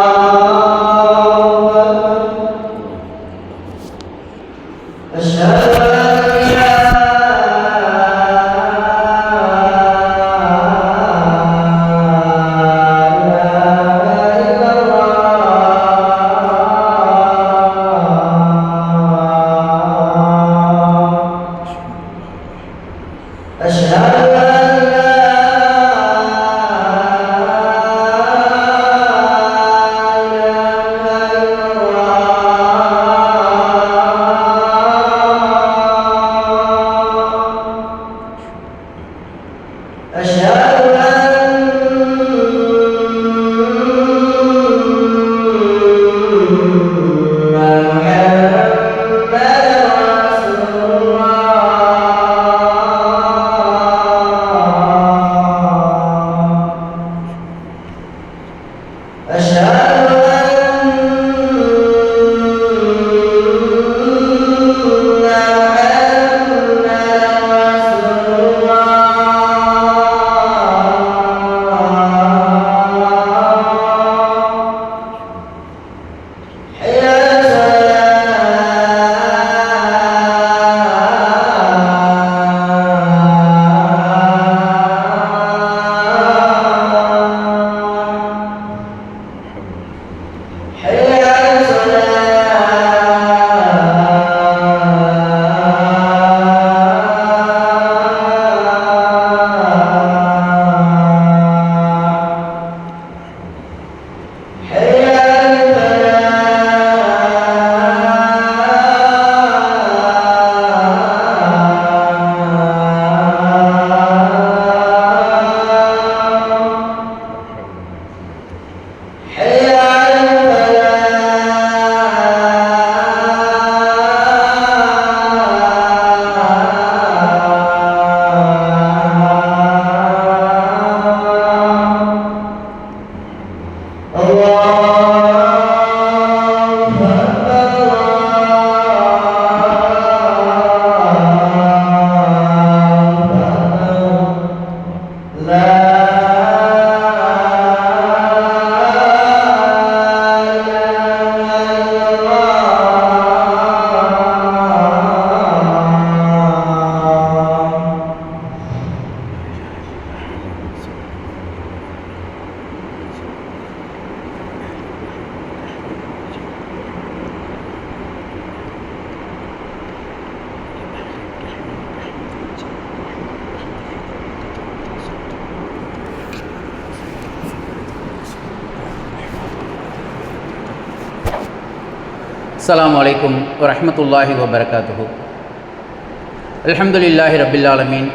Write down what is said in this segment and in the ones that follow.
Música السلام عليكم ورحمة الله وبركاته. الحمد لله رب العالمين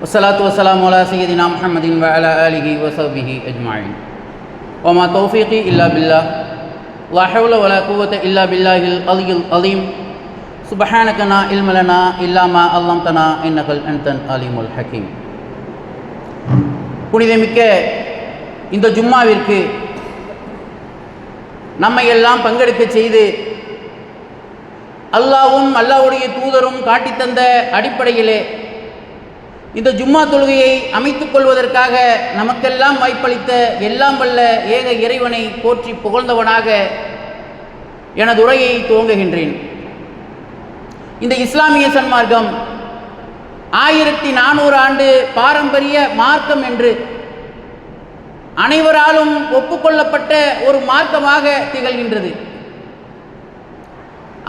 والصلاة والسلام على سيدنا محمد وعلى آله وصحبه أجمعين. وما توفيقي إلا بالله. لا حول ولا قوة إلا بالله العلي العظيم. سبحانك لا علم لنا إلا ما علمتنا إنك أنت العليم الحكيم. புனிதமிக்க இந்த ஜும்மாவிற்கு நம்மை எல்லாம் பங்கெடுக்க செய்து அல்லாவும் அல்லாவுடைய தூதரும் காட்டித்தந்த அடிப்படையிலே இந்த ஜும்மா தொழுகையை அமைத்துக் கொள்வதற்காக நமக்கெல்லாம் வாய்ப்பளித்த எல்லாம் வல்ல ஏக இறைவனை போற்றி புகழ்ந்தவனாக எனது உரையை துவங்குகின்றேன். இந்த இஸ்லாமிய சன்மார்க்கம் ஆயிரத்தி நானூறு ஆண்டு பாரம்பரிய மார்க்கம் என்று அனைவராலும் ஒப்புக்கொள்ளப்பட்ட ஒரு மார்க்கமாக திகழ்கின்றது.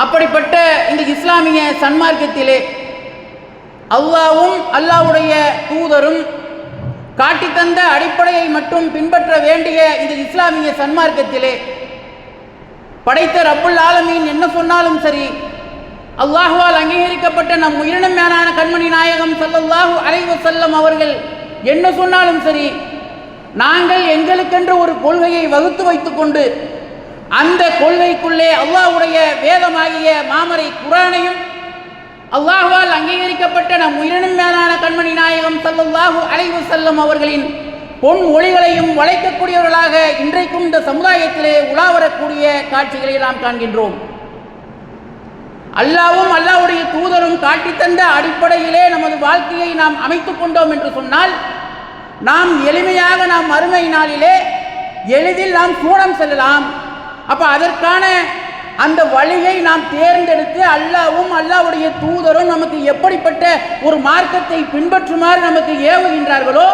அப்படிப்பட்ட இந்த இஸ்லாமிய சன்மார்க்கத்திலே அல்லாவும் அல்லாவுடைய தூதரும் காட்டித்தந்த அடிப்படையை மட்டும் பின்பற்ற வேண்டிய இந்த இஸ்லாமிய சன்மார்க்கத்திலே படைத்த ரப்புல் ஆலமீன் என்ன சொன்னாலும் சரி அல்லாஹுவால் அங்கீகரிக்கப்பட்ட நம் உயிரினம் மேலான கண்மணி நாயகம் சல்லல்லாஹு அலைவசல்லம் அவர்கள் என்ன சொன்னாலும் சரி நாங்கள் எங்களுக்கென்று ஒரு கொள்கையை வகுத்து வைத்துக்கொண்டு அந்த கொள்கைக்குள்ளே அல்லாஹ்வுடைய வேதமாகிய மாமரை குரானையும் அல்லாஹுவால் அங்கீகரிக்கப்பட்ட நம் உயிரினும் மேலான கண்மணி நாயகம் சல்லல்லாஹு அலைவு செல்லும் அவர்களின் பொன் ஒளிகளையும் வளைக்கக்கூடியவர்களாக இன்றைக்கும் இந்த சமுதாயத்திலே உலாவரக்கூடிய காட்சிகளை நாம் காண்கின்றோம். அல்லாவும் அல்லாவுடைய தூதரும் காட்டித்தந்த அடிப்படையிலே நமது வாழ்க்கையை நாம் அமைத்துக் கொண்டோம் என்று சொன்னால் நாம் எளிமையாக நாம் மறுமை நாளிலே எளிதில் நாம் சூடம் செல்லலாம். அப்போ அதற்கான அந்த வழியை நாம் தேர்ந்தெடுத்து அல்லாவும் அல்லாவுடைய தூதரும் நமக்கு எப்படிப்பட்ட ஒரு மார்க்கத்தை பின்பற்றுமாறு நமக்கு ஏவுகின்றார்களோ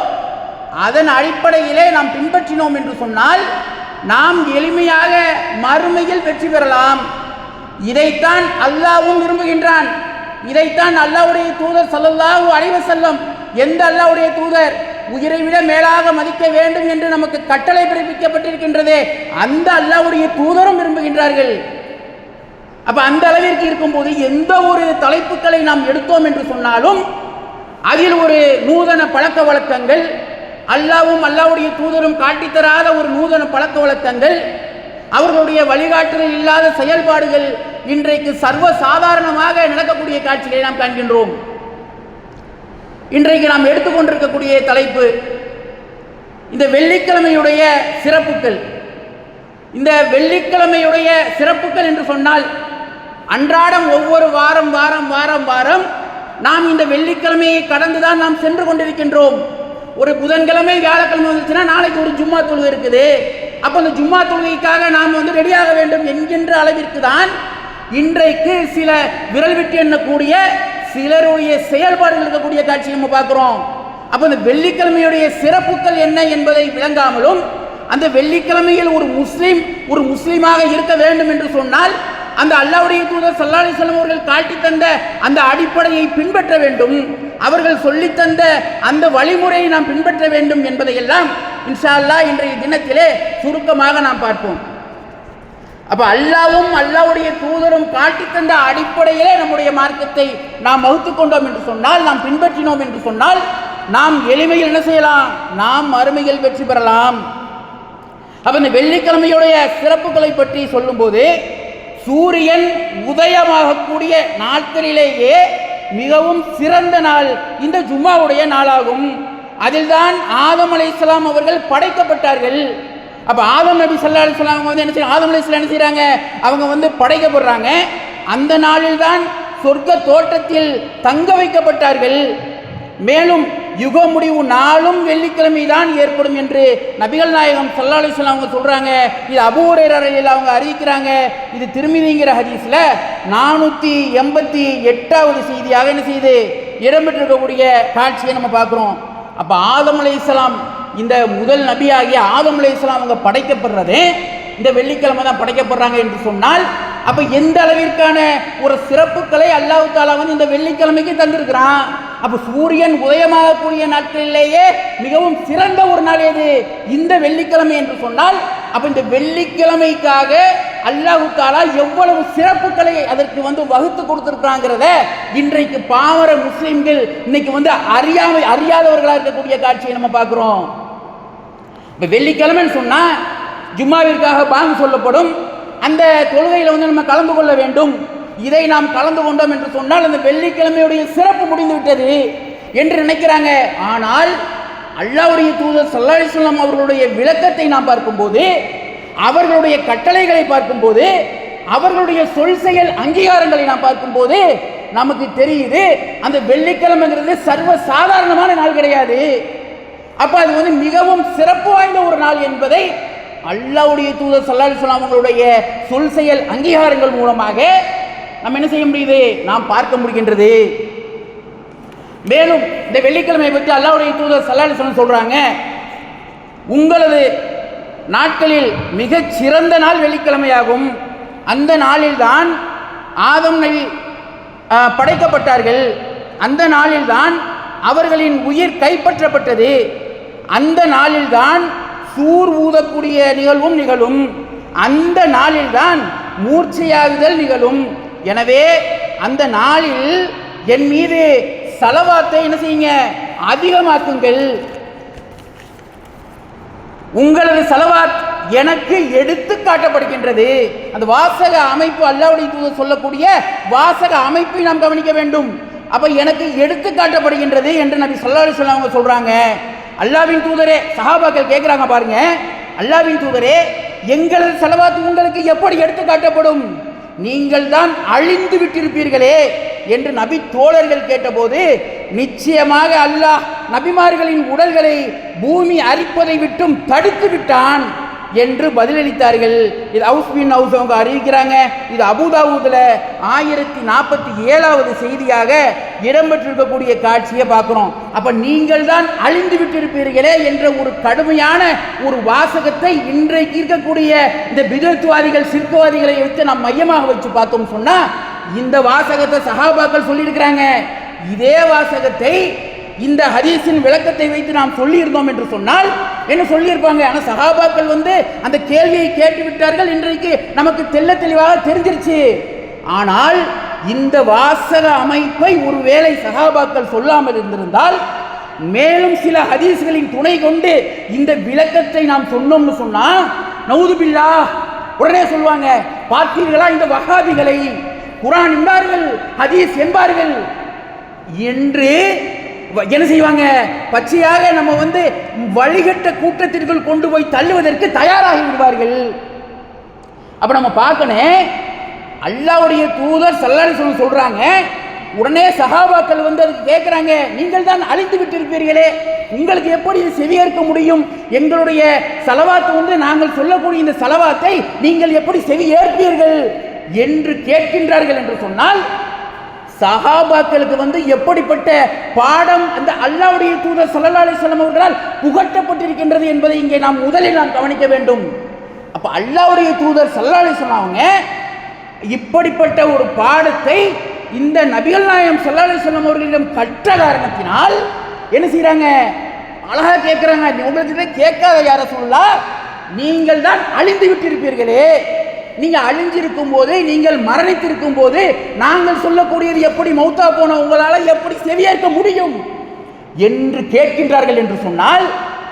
அதன் அடிப்படையிலே நாம் பின்பற்றினோம் என்று சொன்னால் நாம் எளிமையாக மறுமையில் வெற்றி பெறலாம். இதைத்தான் அல்லாவும் விரும்புகின்றான். இதைத்தான் அல்லாவுடைய தூதர் ஸல்லல்லாஹு அலைஹி செல்லும் எந்த அல்லாவுடைய தூதர்? உயிரை விட மேலாக மதிக்க வேண்டும் என்று நமக்கு கட்டளை பிறப்பிக்கப்பட்டிருக்கின்றதே அந்த அல்லாவுடைய தூதரும் விரும்புகின்றார்கள். அப்ப அந்த அளவிற்கு இருக்கும்போது எந்த ஒரு தலைப்புகளை நாம் எடுத்தோம் என்று சொன்னாலும் அதில் ஒரு நூதன பழக்க வழக்கங்கள் அல்லாவும் அல்லாவுடைய தூதரும் காட்டித்தராத ஒரு நூதன பழக்க வழக்கங்கள் அவர்களுடைய வழிகாட்டுதல் இல்லாத செயல்பாடுகள் இன்றைக்கு சர்வ சாதாரணமாக நடக்கக்கூடிய காட்சிகளை நாம் காண்கின்றோம். இன்றைக்கு நாம் எடுத்துக்கொண்டிருக்கக்கூடிய தலைப்பு இந்த வெள்ளிக்கிழமையுடைய சிறப்புகள். இந்த வெள்ளிக்கிழமையுடைய சிறப்புகள் என்று சொன்னால் அன்றாடம் ஒவ்வொரு வாரம் வாரம் வாரம் வாரம் நாம் இந்த வெள்ளிக்கிழமையை கடந்துதான் நாம் சென்று கொண்டிருக்கின்றோம். ஒரு புதன்கிழமை வியாழக்கிழமை வந்துச்சுன்னா நாளைக்கு ஒரு ஜும்மா தொழுகை இருக்குது. அப்போ அந்த ஜும்மா தொழுகைக்காக நாம் வந்து ரெடியாக வேண்டும் என்கின்ற அளவிற்கு தான் இன்றைக்கு சில விரல் விட்டு எண்ணக்கூடிய சிலருடைய செயல்பாடுகள் இருக்கக்கூடிய காட்சியை நம்ம பார்க்குறோம். அப்போ இந்த வெள்ளிக்கிழமையுடைய சிறப்புகள் என்ன என்பதை விளங்காமலும் அந்த வெள்ளிக்கிழமையில் ஒரு முஸ்லீம் ஒரு முஸ்லீமாக இருக்க வேண்டும் என்று சொன்னால் அந்த அல்லாவுடைய தூதர் சல்லா செல்லம் அவர்கள் காட்டி தந்த அந்த அடிப்படையை பின்பற்ற வேண்டும். அவர்கள் சொல்லித் தந்த அந்த வழிமுறையை நாம் பின்பற்ற வேண்டும் என்பதையெல்லாம் இன்ஷா அல்லாஹ் இன்றைய தினத்திலே சுருக்கமாக நாம் பார்ப்போம். அப்போ அல்லாவும் அல்லாவுடைய தூதரும் காட்டி தந்த அடிப்படையிலே நம்முடைய மார்க்கத்தை நாம் வகுத்து கொண்டோம் என்று சொன்னால் நாம் பின்பற்றினோம் என்று சொன்னால் நாம் எளிமையில் என்ன செய்யலாம்? நாம் அருமையில் வெற்றி பெறலாம். அப்போ இந்த வெள்ளிக்கிழமையுடைய சிறப்புகளை பற்றி சொல்லும்போது சூரியன் உதயமாகக்கூடிய நாட்களிலேயே மிகவும் சிறந்த நாள் இந்த ஜும்மாவுடைய நாளாகும். அதில்தான் ஆதம் அலைஹிஸ்ஸலாம் அவர்கள் படைக்கப்பட்டார்கள். அப்போ ஆதம் நபி சல்லா அலைஹி அவங்க வந்து என்ன செய்ய ஆதம் அலைஹிஸ்ஸலாம் என்ன செய்கிறாங்க அவங்க வந்து படைக்கப்படுறாங்க. அந்த நாளில் தான் சொர்க்க தோட்டத்தில் தங்க வைக்கப்பட்டார்கள். மேலும் யுக முடிவு நாளும் வெள்ளிக்கிழமை தான் ஏற்படும் என்று நபிகள் நாயகம் சல்லா அலிஸ்லாம் அவங்க சொல்கிறாங்க இது அபூரையில் அவங்க அறிவிக்கிறாங்க. இது திருமிதிங்கிற ஹதீஸில் நானூற்றி எண்பத்தி எட்டாவது செய்தியாக என்ன செய்யுது? இடம்பெற்றிருக்கக்கூடிய காட்சியை நம்ம பார்க்குறோம். அப்போ ஆதம் அலைஹிஸ்ஸலாம் இந்த முதல் நபியாகிய ஆதம் அலைஹிஸ்ஸலாம் அவங்க படைக்கப்படுறதே. இந்த வெள்ளிக்கிழமை தான் படைக்கப்படுறாங்க என்று சொன்னால் அப்போ எந்த அளவிற்கான ஒரு சிறப்புகளை அல்லாஹு தாலா வந்து இந்த வெள்ளிக்கிழமைக்கு தந்திருக்கிறான்? அப்போ சூரியன் உதயமாகக்கூடிய நாட்களிலேயே மிகவும் சிறந்த ஒரு நாள் எது? இந்த வெள்ளிக்கிழமை என்று சொன்னால் அப்போ இந்த வெள்ளிக்கிழமைக்காக அல்லாஹு தாலா எவ்வளவு சிறப்புகளை அதற்கு வந்து வகுத்து கொடுத்திருக்கிறாங்கிறத இன்றைக்கு பாமர முஸ்லீம்கள் இன்னைக்கு வந்து அறியாமை அறியாதவர்களாக இருக்கக்கூடிய காட்சியை நம்ம பார்க்குறோம். இப்போ வெள்ளிக்கிழமைன்னு சொன்னால் ஜும்மாவிற்காக பாங்கு சொல்லப்படும். அந்த தொழுகையில் வந்து நம்ம கலந்து கொள்ள வேண்டும். இதை நாம் கலந்து கொண்டோம் என்று சொன்னால் அந்த வெள்ளிக்கிழமையுடைய சிறப்பு முடிந்து விட்டது என்று நினைக்கிறாங்க. ஆனால் அல்லாவுடைய தூதர் சல்லாஹி சொல்லம் அவர்களுடைய விளக்கத்தை நாம் பார்க்கும்போது அவர்களுடைய கட்டளைகளை பார்க்கும்போது அவர்களுடைய சொல் செயல் அங்கீகாரங்களை நாம் பார்க்கும்போது நமக்கு தெரியுது அந்த வெள்ளிக்கிழமைங்கிறது சர்வ சாதாரணமான நாள் கிடையாது. அப்போ அது வந்து மிகவும் சிறப்பு வாய்ந்த ஒரு நாள் என்பதை அல்லாவுடைய தூதர் ஸல்லல்லாஹு அலைஹி அவங்களுடைய சொல் செயல் அங்கீகாரங்கள் மூலமாக நம்ம என்ன செய்ய முடியுது? நாம் பார்க்க முடிகின்றது. மேலும் இந்த வெள்ளிக்கிழமை பற்றி அல்லாவுடைய தூதர் ஸல்லல்லாஹு அலைஹி சொல்கிறாங்க உங்களது நாட்களில் மிகச் சிறந்த நாள் வெள்ளிக்கிழமையாகும். அந்த நாளில்தான் ஆதம் நபி படைக்கப்பட்டார்கள். அந்த நாளில்தான் அவர்களின் உயிர் கைப்பற்றப்பட்டது. அந்த நாளில்தான் சூர் ஊதக்கூடிய நிகழ்வும் நிகழும். அந்த நாளில்தான் மூர்ச்சையாகுதல் நிகழும். எனவே அந்த நாளில் என் மீது சலவாத்தை என்ன செய்யுங்க? அதிகமாக்குங்கள். உங்களது செலவாத் எனக்கு எடுத்து காட்டப்படுகின்றது. அந்த வாசக அமைப்பு அல்லாவுடைய தூதர் சொல்லக்கூடிய வாசக அமைப்பை நாம் கவனிக்க வேண்டும். அப்ப எனக்கு எடுத்து காட்டப்படுகின்றது என்று நபி சொல்லி அலைஹி அவங்க சொல்றாங்க. அல்லாவின் தூதரே சஹாபாக்கள் கேட்குறாங்க பாருங்க. அல்லாவின் தூதரே எங்களது செலவாத்து உங்களுக்கு எப்படி எடுத்து காட்டப்படும்? நீங்கள் தான் அழிந்து விட்டிருப்பீர்களே என்று நபி தோழர்கள் கேட்டபோது நிச்சயமாக அல்லாஹ் நபிமார்களின் உடல்களை பூமி அரிப்பதை விட்டும் தடுத்து விட்டான் என்று பதிலளித்தார்கள். இது ஹவுஸ் பின் ஹவுஸ் அவங்க அறிவிக்கிறாங்க. இது அபுதாபுதுல ஆயிரத்தி நாற்பத்தி ஏழாவது செய்தியாக இடம்பெற்றிருக்கக்கூடிய காட்சியை பார்க்குறோம். அப்போ நீங்கள் தான் அழிந்து விட்டிருப்பீர்களே என்ற ஒரு கடுமையான ஒரு வாசகத்தை இன்றைக்கு இருக்கக்கூடிய இந்த பிதத்துவாதிகள் சிற்பவாதிகளை வச்சு நாம் மையமாக வச்சு பார்த்தோம் சொன்னால் இந்த வாசகத்தை சகாபாக்கள் சொல்லியிருக்கிறாங்க. இதே வாசகத்தை இந்த ஹதீஸின் விளக்கத்தை வைத்து நாம் சொல்லியிருந்தோம் என்று சொன்னால் என்ன சொல்லியிருப்பாங்க? ஆனால் சகாபாக்கள் வந்து அந்த கேள்வியை கேட்டு விட்டார்கள் இன்றைக்கு நமக்கு தெல்ல தெளிவாக தெரிஞ்சிருச்சு. ஆனால் இந்த வாசக அமைப்பை ஒருவேளை சகாபாக்கள் சொல்லாமல் இருந்திருந்தால் மேலும் சில ஹதீஸ்களின் துணை கொண்டு இந்த விளக்கத்தை நாம் சொன்னோம்னு சொன்னால் நவுதுபில்லா உடனே சொல்லுவாங்க பார்த்தீர்களா இந்த வகாபிகளை குரான் என்பார்கள் ஹதீஸ் என்பார்கள். என்று வ- என்ன செய்வாங்க? பச்சையாக நம்ம வந்து வழிகட்ட கூட்டத்திற்குள் கொண்டு போய் தள்ளுவதற்கு தயாராகி விடுவார்கள். அப்ப நம்ம பார்க்கணும் அல்லாவுடைய தூதர் சல்லாரி சொல்லி சொல்கிறாங்க உடனே சகாபாக்கள் வந்து அதுக்கு கேட்குறாங்க நீங்கள் தான் அழித்து விட்டிருப்பீர்களே உங்களுக்கு எப்படி இது செவியேற்க முடியும்? எங்களுடைய செலவாத்து வந்து நாங்கள் சொல்லக்கூடிய இந்த செலவாத்தை நீங்கள் எப்படி செவி ஏற்பீர்கள் என்று கேட்கின்றார்கள் என்று சொன்னால் சஹாபாக்களுக்கு வந்து எப்படிப்பட்ட பாடம் அந்த அல்லாவுடைய தூதர் ஸல்லல்லாஹு அலைஹி அவர்களால் புகட்டப்பட்டிருக்கின்றது என்பதை இங்கே நாம் முதலில் நாம் கவனிக்க வேண்டும். அப்ப அல்லாவுடைய தூதர் ஸல்லல்லாஹு அலைஹி அவங்க இப்படிப்பட்ட ஒரு பாடத்தை இந்த நபிகள் நாயம் சல்லாஹ் சொல்லம் அவர்களிடம் கற்ற காரணத்தினால் என்ன செய்கிறாங்க அழகாக கேட்குறாங்க உங்களுக்கு கேட்காத யார சொல்லலாம் நீங்கள் தான் அழிந்து விட்டிருப்பீர்களே. நீங்கள் அழிஞ்சிருக்கும் போது நீங்கள் மரணித்திருக்கும் போது நாங்கள் சொல்லக்கூடியது எப்படி மௌத்தா போன உங்களால் எப்படி செவியேற்க முடியும் என்று கேட்கின்றார்கள் என்று சொன்னால்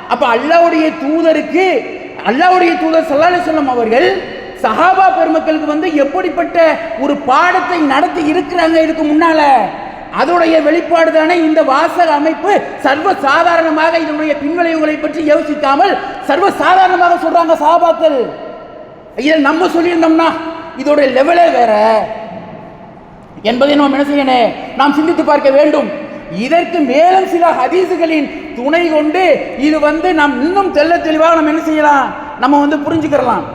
அப்போ அல்லாவுடைய தூதருக்கு அல்லாவுடைய தூதர் சல்லாஹ் சொல்லம் அவர்கள் சஹாபா பெருமக்களுக்கு வந்து எப்படிப்பட்ட ஒரு பாடத்தை நடத்தி இருக்கிறாங்க இதுக்கு முன்னால? அதோடைய வெளிப்பாடு தானே இந்த வாசக அமைப்பு. சர்வ சாதாரணமாக இதனுடைய பின்விளைவுகளை பற்றி யோசிக்காமல் சர்வ சாதாரணமாக சொல்றாங்க சஹாபாக்கள். இதை நம்ம சொல்லியிருந்தோம்னா இதோட லெவலே வேற. என்பதை நாம் என்ன செய்யணும்? நாம் சிந்தித்து பார்க்க வேண்டும். இதற்கு மேலும் சில ஹதீசுகளின் துணை கொண்டு இது வந்து நாம் இன்னும் தெல்ல தெளிவாக நம்ம என்ன செய்யலாம்? நம்ம வந்து புரிஞ்சுக்கிறலாம்.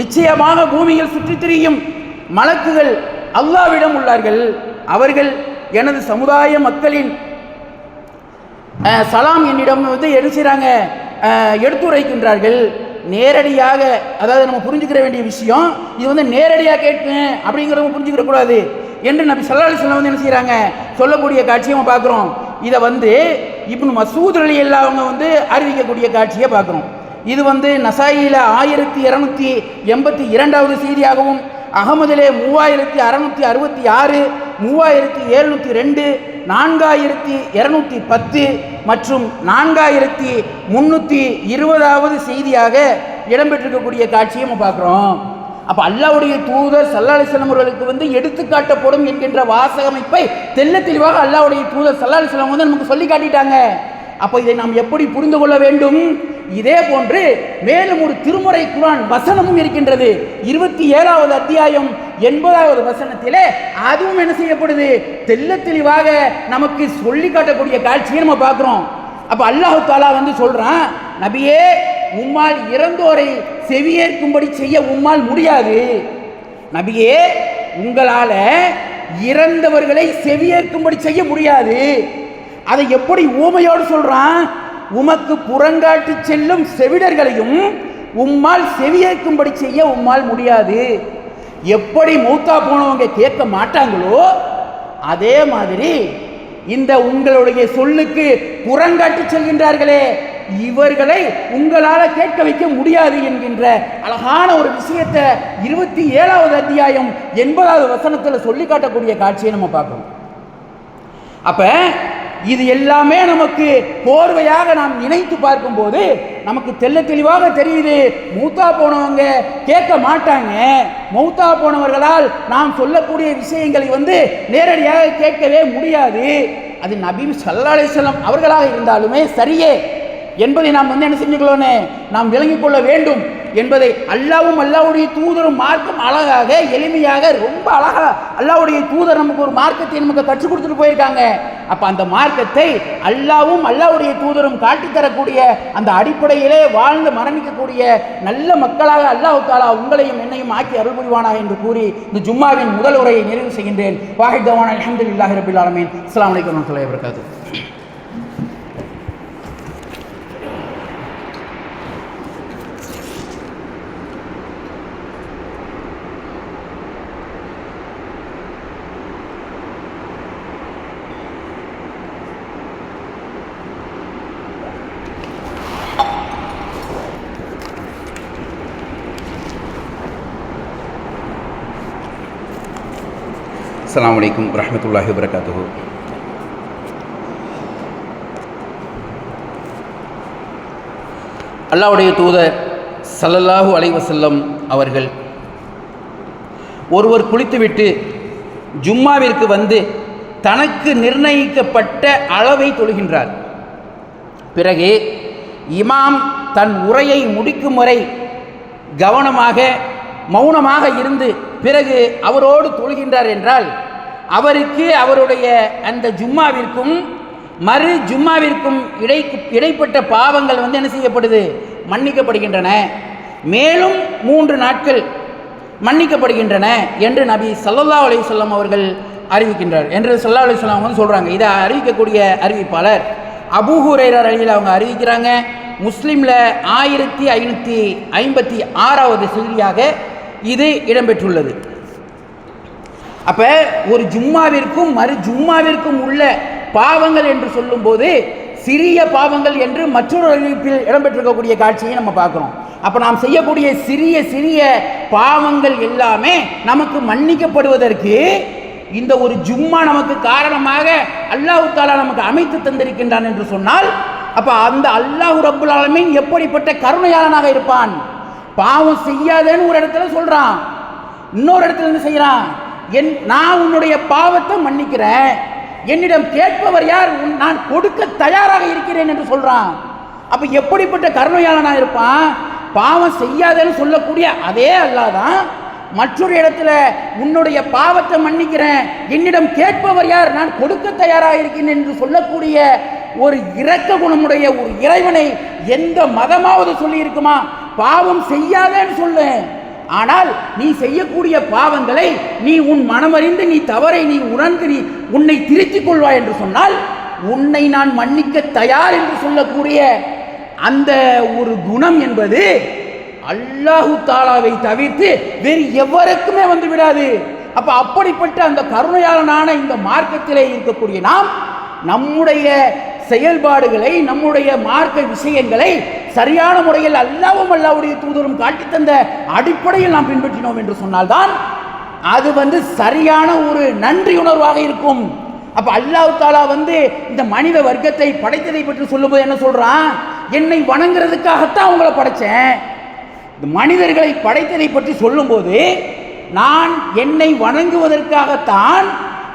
நிச்சயமாக பூமியில் சுற்றித் திரியும் மலக்குகள் அல்லாவிடம் உள்ளார்கள். அவர்கள் எனது சமுதாய மக்களின் சலாம் என்னிடம் வந்து என்ன செய்கிறாங்க எடுத்துரைக்கின்றார்கள். நேரடியாக அதாவது நம்ம புரிஞ்சுக்கிற வேண்டிய விஷயம் இது வந்து நேரடியாக கேட்பேன் அப்படிங்கிறத புரிஞ்சுக்கிற கூடாது என்று நபி ஸல்லல்லாஹு அலைஹி வந்து என்ன செய்கிறாங்க சொல்லக்கூடிய காட்சியை நம்ம பார்க்குறோம். இதை வந்து இப்போ மசூத் அலி அல்லா அவங்க வந்து அறிவிக்கக்கூடிய காட்சியை பார்க்குறோம். இது வந்து நசாயில ஆயிரத்தி இரநூத்தி எண்பத்தி இரண்டாவது செய்தியாகவும் அகமதிலே மூவாயிரத்தி அறநூற்றி அறுபத்தி ஆறு மூவாயிரத்தி எழுநூற்றி ரெண்டு நான்காயிரத்தி இரநூத்தி பத்து மற்றும் நான்காயிரத்தி முந்நூற்றி இருபதாவது செய்தியாக இடம்பெற்றிருக்கக்கூடிய காட்சியும் பார்க்குறோம். அப்போ அல்லாவுடைய தூதர் ஸல்லல்லாஹு அலைஹி அவர்களுக்கு வந்து எடுத்துக்காட்டப்படும் என்கின்ற வாசகமைப்பை தெல்ல தெளிவாக அல்லாவுடைய தூதர் ஸல்லல்லாஹு அலைஹி வந்து நமக்கு சொல்லி காட்டிட்டாங்க. அப்போ இதை நாம் எப்படி புரிந்து கொள்ள வேண்டும்? இதே போன்று மேலும் ஒரு திருமுறை குரான் வசனமும் இருக்கின்றது. இருபத்தி ஏழாவது அத்தியாயம் எண்பதாவது வசனத்திலே அதுவும் என்ன செய்யப்படுது? தெல்ல தெளிவாக நமக்கு சொல்லி காட்டக்கூடிய காட்சியை நம்ம பார்க்குறோம். அப்போ அல்லாஹ் தாலா வந்து சொல்கிறான் நபியே உம்மால் இறந்தோரை செவியேற்கும்படி செய்ய உம்மால் முடியாது. நபியே உங்களால் இறந்தவர்களை செவியேற்கும்படி செய்ய முடியாது. அதை எப்படி ஊமையோடு சொல்கிறான் உமக்கு புறங்காட்டி செல்லும் செவிடர்களையும் உம்மால் செவியேற்கும்படி செய்ய உம்மால் முடியாது. எப்படி மூத்தா போனவங்க கேட்க மாட்டாங்களோ அதே மாதிரி இந்த உங்களுடைய சொல்லுக்கு புறங்காட்டி செல்கின்றார்களே இவர்களை உங்களால் கேட்க வைக்க முடியாது என்கின்ற அழகான ஒரு விஷயத்தை இருபத்தி ஏழாவது அத்தியாயம் எண்பதாவது வசனத்தில் சொல்லி காட்டக்கூடிய காட்சியை நம்ம பார்க்கணும் அப்ப இது எல்லாமே நமக்கு கோர்வையாக நாம் நினைத்து பார்க்கும்போது நமக்கு தெள்ள தெளிவாக தெரியுது. மூத்தா போனவங்க கேட்க மாட்டாங்க. மௌத்தா போனவர்களால் நாம் சொல்லக்கூடிய விஷயங்களை வந்து நேரடியாக கேட்கவே முடியாது. அது நபி ஸல்லல்லாஹு செல்லம் அவர்களாக இருந்தாலுமே சரியே. என்பதை நாம் வந்து என்ன செஞ்சுக்கலோன்னு நாம் விளங்கிக் கொள்ள வேண்டும். என்பதை அல்லாவும் அல்லாவுடைய தூதரும் மார்க்கம் அழகாக எளிமையாக ரொம்ப அழகா அல்லாவுடைய தூதர் நமக்கு ஒரு மார்க்கத்தை நமக்கு கற்றுக் கொடுத்துட்டு போயிருக்காங்க. அப்போ அந்த மார்க்கத்தை அல்லாவும் அல்லாவுடைய தூதரும் காட்டித்தரக்கூடிய அந்த அடிப்படையிலே வாழ்ந்து மரணிக்கக்கூடிய நல்ல மக்களாக அல்லாஹ் தாலா உங்களையும் என்னையும் ஆக்கி அருள் புரிவானா என்று கூறி இந்த ஜும்மாவின் முதல் உரையை நிறைவு செய்கின்றேன். வாஹித் தவான் அலமதுல்லாஹி ரபில் ஆலமீன். அஸ்ஸலாமு வலைக்கம் வரமத்துல வபரகாத்துஹு. அஸ்லாம் அலைக்கும் வரஹ்மத்துல்லாஹி வபரகாத்துஹு. அல்லாவுடைய தூதர் சல்லல்லாஹு அலைவசல்லம் அவர்கள் ஒருவர் குளித்துவிட்டு ஜும்மாவிற்கு வந்து தனக்கு நிர்ணயிக்கப்பட்ட அளவை தொழுகின்றார். பிறகு இமாம் தன் உரையை முடிக்கும் வரை கவனமாக மௌனமாக இருந்து பிறகு அவரோடு தொழுகின்றார் என்றால் அவருக்கு அவருடைய அந்த ஜும்மாவிற்கும் மறு ஜும்மாவிற்கும் இடை இடைப்பட்ட பாவங்கள் வந்து என்ன செய்யப்படுது? மன்னிக்கப்படுகின்றன. மேலும் மூன்று நாட்கள் மன்னிக்கப்படுகின்றன என்று நபி சல்லல்லா அலைஹி வஸல்லம் அவர்கள் அறிவிக்கின்றார். என்று சல்லா அலைஹி வஸல்லம் வந்து சொல்கிறாங்க இதை அறிவிக்கக்கூடிய அறிவிப்பாளர் அபூ ஹுரைரா அலியில் அவங்க அறிவிக்கிறாங்க. முஸ்லீமில் ஆயிரத்தி ஐநூற்றி ஐம்பத்தி ஆறாவது செய்தியாக இது இடம்பெற்றுள்ளது. அப்போ ஒரு ஜும்மாவிற்கும் மறு ஜும்மாவிற்கும் உள்ள பாவங்கள் என்று சொல்லும்போது சிறிய பாவங்கள் என்று மற்றொரு அறிவிப்பில் இடம்பெற்றிருக்கக்கூடிய காட்சியை நம்ம பார்க்குறோம். அப்போ நாம் செய்யக்கூடிய சிறிய சிறிய பாவங்கள் எல்லாமே நமக்கு மன்னிக்கப்படுவதற்கு இந்த ஒரு ஜும்மா நமக்கு காரணமாக அல்லாஹு தாலா நமக்கு அமைத்து தந்திருக்கின்றான் என்று சொன்னால் அப்போ அந்த அல்லாஹு ரப்புல் ஆலமின் எப்படிப்பட்ட கருணையாளனாக இருப்பான்? பாவம் செய்யாதேன்னு ஒரு இடத்துல சொல்கிறான் இன்னொரு இடத்துல இருந்து செய்கிறான் என் நான் உன்னுடைய பாவத்தை மன்னிக்கிறேன். என்னிடம் கேட்பவர் யார்? உன் நான் கொடுக்க தயாராக இருக்கிறேன் என்று சொல்கிறான் அப்போ எப்படிப்பட்ட கருணையாளனாக இருப்பான்? பாவம் செய்யாதேன்னு சொல்லக்கூடிய அதே அல்லாதான் மற்றொரு இடத்துல உன்னுடைய பாவத்தை மன்னிக்கிறேன். என்னிடம் கேட்பவர் யார்? நான் கொடுக்க தயாராக இருக்கிறேன் என்று சொல்லக்கூடிய ஒரு இரக்க குணமுடைய ஒரு இறைவனை எந்த மதமாவது சொல்லியிருக்குமா? பாவம் செய்யாதேன்னு சொல்லு ஆனால் நீ செய்யக்கூடிய பாவங்களை நீ உன் மனமறிந்து நீ தவறை நீ உணர்ந்து நீ உன்னை திருத்திக் கொள்வாய் என்று சொன்னால் உன்னை நான் மன்னிக்க தயார் என்று சொல்லக்கூடிய அந்த ஒரு குணம் என்பது அல்லாஹு தாலாவை தவிர்த்து வேறு எவருக்குமே வந்து விடாது. அப்ப அப்படிப்பட்ட அந்த கருணையாளனான இந்த மார்க்கத்திலே இருக்கக்கூடிய நாம் நம்முடைய செயல்பாடுகளை நம்முடைய மார்க்க விஷயங்களை சரியான முறையில் அல்லாவும் அல்லாவுடைய தூதரும் காட்டித் தந்த அடிப்படையில் நாம் பின்பற்றினோம் என்று சொன்னால்தான் அது வந்து சரியான ஒரு நன்றி உணர்வாக இருக்கும். அப்ப அல்லாஹ் தாலா வந்து இந்த மனித வர்க்கத்தை படைத்ததை பற்றி சொல்லும்போது என்ன சொல்றான்? என்னை வணங்குறதுக்காகத்தான் உங்களை படைச்சேன். இந்த மனிதர்களை படைத்ததை பற்றி சொல்லும்போது நான் என்னை வணங்குவதற்காகத்தான்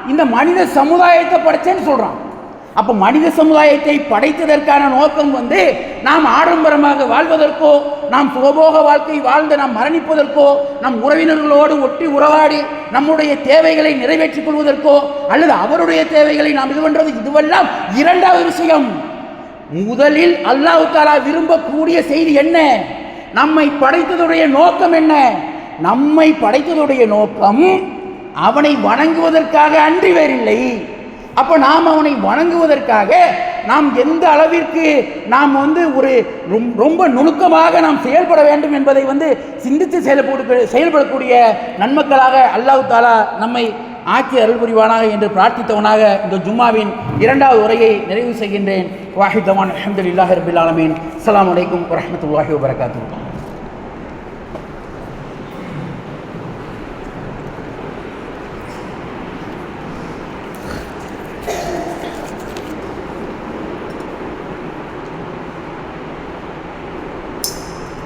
இந்த மனித சமுதாயத்தை படைச்சேன்னு சொல்றான். அப்போ மனித சமுதாயத்தை படைத்ததற்கான நோக்கம் வந்து நாம் ஆடம்பரமாக வாழ்வதற்கோ நாம் சுகபோக வாழ்க்கை வாழ்ந்து நாம் மரணிப்பதற்கோ நம் உறவினர்களோடு ஒட்டி உறவாடி நம்முடைய தேவைகளை நிறைவேற்றிக் கொள்வதற்கோ அல்லது அவருடைய தேவைகளை நாம் இது பண்ணுறது இதுவெல்லாம் இரண்டாவது விஷயம். முதலில் அல்லாஹு தாலா விரும்பக்கூடிய செய்தி என்ன? நம்மை படைத்ததுடைய நோக்கம் என்ன? நம்மை படைத்ததுடைய நோக்கம் அவனை வணங்குவதற்காக அன்றி வேறில்லை. அப்போ நாம் அவனை வணங்குவதற்காக நாம் எந்த அளவிற்கு நாம் வந்து ஒரு ரொம்- ரொம்ப நுணுக்கமாக நாம் செயல்பட வேண்டும் என்பதை வந்து சிந்தித்து செயல்பட செயல்படக்கூடிய நன்மக்களாக அல்லாஹு தாலா நம்மை ஆக்கி அருள் புரிவானாக என்று பிரார்த்தித்தவனாக இந்த ஜும்மாவின் இரண்டாவது உரையை நிறைவு செய்கின்றேன். வாஹிதவான் அஹமதுல்லாஹி ரபில் ஆலமீன்.